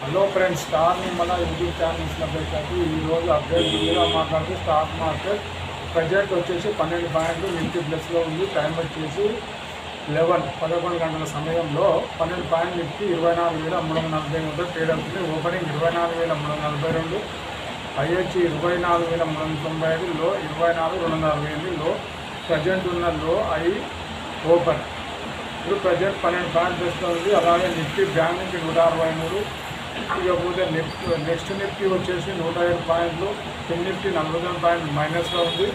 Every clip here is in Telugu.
హలో ఫ్రెండ్స్ స్టార్ మన యూట్యూబ్ ఛానల్స్లో పెట్టారు. ఈరోజు అప్డేట్ ముందుగా మాట్లాడుతూ స్టాక్ మార్కెట్ ప్రజెంట్ వచ్చేసి పన్నెండు పాయింట్లు నిఫ్టీ ప్లస్లో ఉంది. టైం వచ్చేసి లెవెన్ పదకొండు గంటల సమయంలో పన్నెండు పాయింట్ నిఫ్టీ ఇరవై నాలుగు వేల మూడు వందల నలభై మూడు ట్రేడ్ అవుతుంది. ఓపెనింగ్ ఇరవై నాలుగు వేల మూడు వందల నలభై రెండు ఐహెచ్ ఇరవై నాలుగు వేల మూడు వందల తొంభై ఐదు లో ఇరవై నాలుగు రెండు వందల అరవై ఎనిమిది లో ప్రజెంట్ ఉన్న లో ఐ ఓపెన్. ఇప్పుడు ప్రజెంట్ పన్నెండు పాయింట్ ప్లస్లో ఉంది. అలాగే నిఫ్టీ బ్యాంక్ నుంచి నూట అరవై మూడు ఇకపోతే నెఫ్ట్ నెక్స్ట్ నిఫ్టీ వచ్చేసి నూట ఏడు పాయింట్లు ఫిన్ నిఫ్టీ నలభై తొమ్మిది పాయింట్ మైనస్లో ఉంది.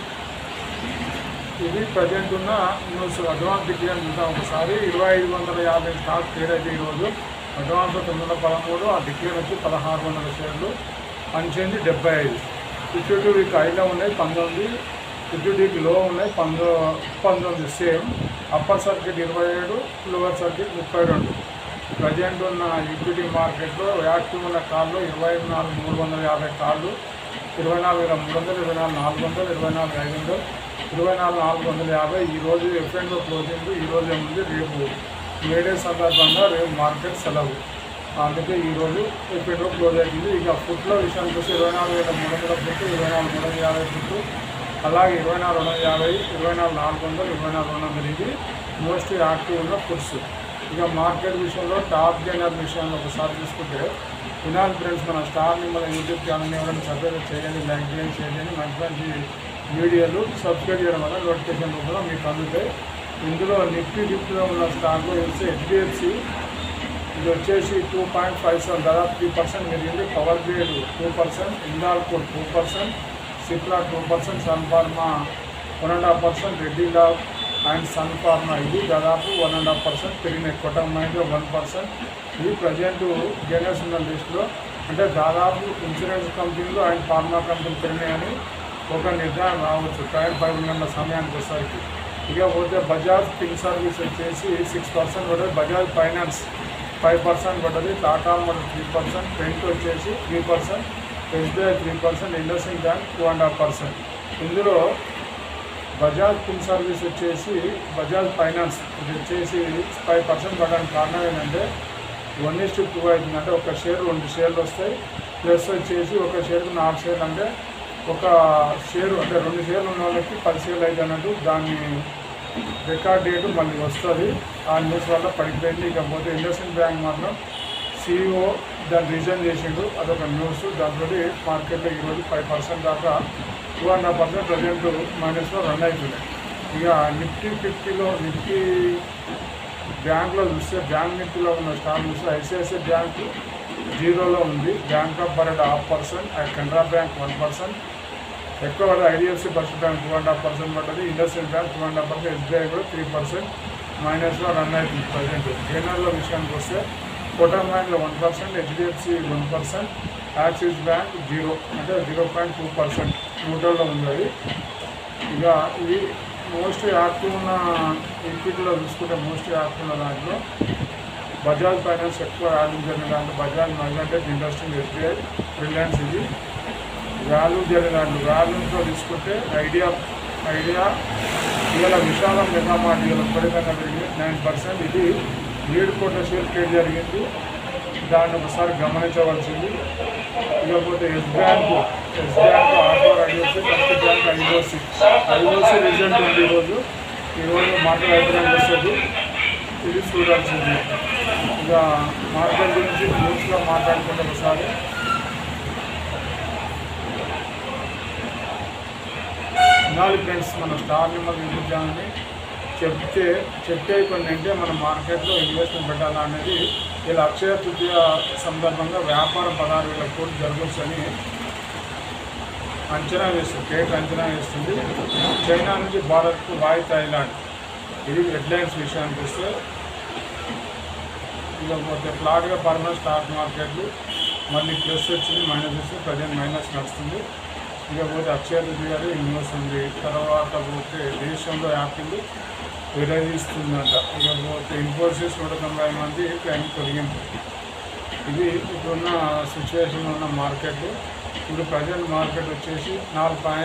ఇది ప్రజెంట్ ఉన్న న్యూస్ అడ్వాన్స్ డిగ్రీ చూద్దాం ఒకసారి. ఇరవై ఐదు వందల యాభై స్టాక్ ట్రేడ్ అయితే ఈరోజు. అడ్వాన్స్ తొమ్మిది వందల పదమూడు ఆ డిగ్రీ వచ్చి పదహారు వందల షేర్లు. పంచింది డెబ్బై ఐదు. ఫిఫ్టీ హైలో ఉన్నాయి పంతొమ్మిది. ఫిఫ్టీ లో ఉన్నాయి పంతొమ్మిది పంతొమ్మిది సేమ్. అప్పర్ సర్కిట్ ఇరవై ఏడు లోవర్ సర్కిట్ ముప్పై రెండు. ప్రజెంట్ ఉన్న ఈక్విటీ మార్కెట్లో యాక్టివ్ ఉన్న కార్లు ఇరవై నాలుగు మూడు వందల యాభై కార్లు ఇరవై నాలుగు వేల మూడు వందలు ఇరవై నాలుగు నాలుగు వందలు ఇరవై నాలుగు ఐదు వందలు ఇరవై నాలుగు నాలుగు వందల యాభై ఈ రోజు ఎఫ్ఎన్లో క్లోజింగ్ ఈ రోజు ఏముంది రేపు మేడే సందర్భంగా రేపు మార్కెట్ సెలవు అందుకే ఈరోజు ఎఫ్ఎన్లో క్లోజ్ అయింది ఇక ఫుట్లో విషయానికి వస్తే ఇరవై నాలుగు వేల మూడు వందల ఫుట్ ఇరవై నాలుగు మూడు వందల యాభై ఫుట్ అలాగే ఇరవై నాలుగు వందల యాభై ఇరవై నాలుగు నాలుగు వందలు ఇరవై నాలుగు వందల వందలు ఇది మోస్ట్ యాక్టివ్ ఉన్న ఫుడ్స్ ఇక మార్కెట్ విషయంలో టాప్ గెయినర్ విషయంలో ఒకసారి చూసుకుంటే ఫినాన్స్ ఫ్రెండ్స్ మన స్టార్ మిమ్మల్ని యూట్యూబ్ ఛానల్ని ఎవరైనా సబ్స్క్రైబ్ చేయండి లైక్ చేయండి షేర్ చేయండి మంచి మంచి వీడియోలు సబ్స్క్రైబ్ చేయడం వల్ల నోటిఫికేషన్ రూపంలో మీకు అందుతాయి. ఇందులో నిఫ్టీ నిఫ్టీలో ఉన్న స్టాక్లో వచ్చి హెచ్డిఎఫ్సి ఇది వచ్చేసి టూ పాయింట్ ఫైవ్ సెవెన్ దాదాపు త్రీ పర్సెంట్ పెరిగింది. Power grid two percent Hindalco two percent Cipla two percent Sun Pharma one and half percent Reddy lab and Sun Pharma ఇది దాదాపు వన్ అండ్ హాఫ్ పర్సెంట్ పెరిగినాయి. కొట్టం మైండ్లో వన్ పర్సెంట్ ఇది ప్రజెంట్ గెయినర్స్ ఉన్న లిస్టులో అంటే దాదాపు ఇన్సూరెన్స్ కంపెనీలు అండ్ ఫార్మా కంపెనీలు పెరిగినాయని ఒక నిర్ణయం రావచ్చు. టైం ఫైవ్ గంటల సమయానికి వచ్చేసరికి. ఇక పోతే బజాజ్ ఫిన్ సర్వీస్ వచ్చేసి సిక్స్ పర్సెంట్ పడ్డది. బజాజ్ ఫైనాన్స్ ఫైవ్ పర్సెంట్ పడ్డది. Tata motor three percent paint వచ్చేసి three percent SBI three percent IndusInd bank two and half percent ఇందులో బజాజ్ ఫుల్ సర్వీస్ వచ్చేసి బజాజ్ ఫైనాన్స్ ఇది వచ్చేసి ఫైవ్ పర్సెంట్ పడడానికి కారణం ఏంటంటే వన్ ఇస్ టు టూ అవుతుంది అంటే ఒక షేర్ రెండు షేర్లు వస్తాయి. ప్లస్ వచ్చేసి ఒక షేర్కు నాలుగు షేర్లు అంటే ఒక షేరు అంటే రెండు షేర్లు ఉన్న వాళ్ళకి పది షేర్లు అయితే అన్నట్టు దాన్ని రికార్డ్ డేట్ మళ్ళీ వస్తుంది. ఆ న్యూస్ వల్ల పడిపోయింది. ఇకపోతే ఇండస్ఇండ్ బ్యాంక్ మాత్రం సిఇఓ దాన్ని రిజైన్ చేసిండు. అదొక న్యూస్ దాంతో మార్కెట్లో ఈరోజు ఫైవ్ పర్సెంట్ దాకా two and half percent present మైనస్లో run అవుతున్నాయి. ఇక నిఫ్టీ ఫిఫ్టీలో నిఫ్టీ బ్యాంక్లో చూస్తే బ్యాంక్ నిఫ్టీలో ఉన్న స్టాక్ చూస్తే ఐసిఐసిఐ బ్యాంక్ జీరోలో ఉంది. Bank of Baroda half percent Canara bank one percent ఎక్కువ IDFC first bank two and half percent పడ్డది. Industrial bank two and half percent SBI కూడా త్రీ పర్సెంట్ మైనస్లో రన్ అవుతుంది ప్రజెంట్ గెయినర్ల విషయానికి వస్తే కోటా బ్యాంక్లో one percent HDFC one percent Axis bank zero అంటే జీరో పాయింట్ టూ పర్సెంట్ న్యూట్రల్లో ఉంది అది ఇక ఇది మోస్ట్ యాక్టివ్ ఉన్న ఈక్విటీలో చూసుకుంటే మోస్ట్ యాక్టివ్ ఉన్న దాంట్లో బజాజ్ ఫైనాన్స్ ఎక్కువ వాల్యూ జరిగిన దాంట్లో బజాజ్ మర్గంటేజ్ ఇండస్ట్రీ ఎస్బీఐ రిలయన్స్ ఇది. వాల్యూ జరిగిన దాంట్లో వాల్యూతో తీసుకుంటే ఐడియా ఐడియా ఇవాళ విశాలం మెగామార్ట్ ఇవాళ విపరీతంగా పెరిగింది నైన్ పర్సెంట్. ఇది ఏడు కోట్ల షేర్ ట్రేడ్ జరిగింది. దాన్ని ఒకసారి గమనించవలసింది. ఇకపోతే yes bank yes bank auto IOC first bank IOC IOC result ఉంది ఈరోజు. ఈరోజు మార్కెట్ అయిపోయినాక వస్తుంది. ఇది చూడాల్సింది. ఇక మార్కెట్ గురించి న్యూస్లో మాట్లాడుకుంటే ఒకసారి. ఉండాలి ఫ్రెండ్స్ మన స్టార్ నెంబర్ యూట్యూబ్ ఛానల్ని చెప్తే చెప్తే కొన్ని అంటే మన మార్కెట్లో ఇన్వెస్ట్మెంట్ పెట్టాలా అనేది ఇలా అక్షయ తృతీయ సందర్భంగా వ్యాపారం పదహారు వేల కోట్లు జరగవచ్చని అంచనా వేస్తుంది కేక్ అంచనా వేస్తుంది. చైనా నుంచి భారత్కు వాయు థాయిలాండ్. ఇది హెడ్లైన్స్ విషయానికి వస్తే ఇకపోతే ఫ్లాట్గా పర్మనెంట్ స్టాక్ మార్కెట్లు మళ్ళీ ప్లస్ వచ్చింది మైనస్ వస్తుంది ప్రజెంట్ మైనస్ నడుస్తుంది. ఇకపోతే అక్షయ తృతీయ ఇన్వెస్ట్ ఉంది. తర్వాత పోతే దేశంలో యాపిల్ విరమిస్తుందంట ఇకపోతే ఇన్ఫోసిస్ నూట తొంభై మంది క్లైమ్ తొలగింపు ఇది ఇప్పుడున్న సిచ్యువేషన్ ఉన్న మార్కెట్. ఇప్పుడు ప్రజెంట్ మార్కెట్ వచ్చేసి నాలుగు పాయింట్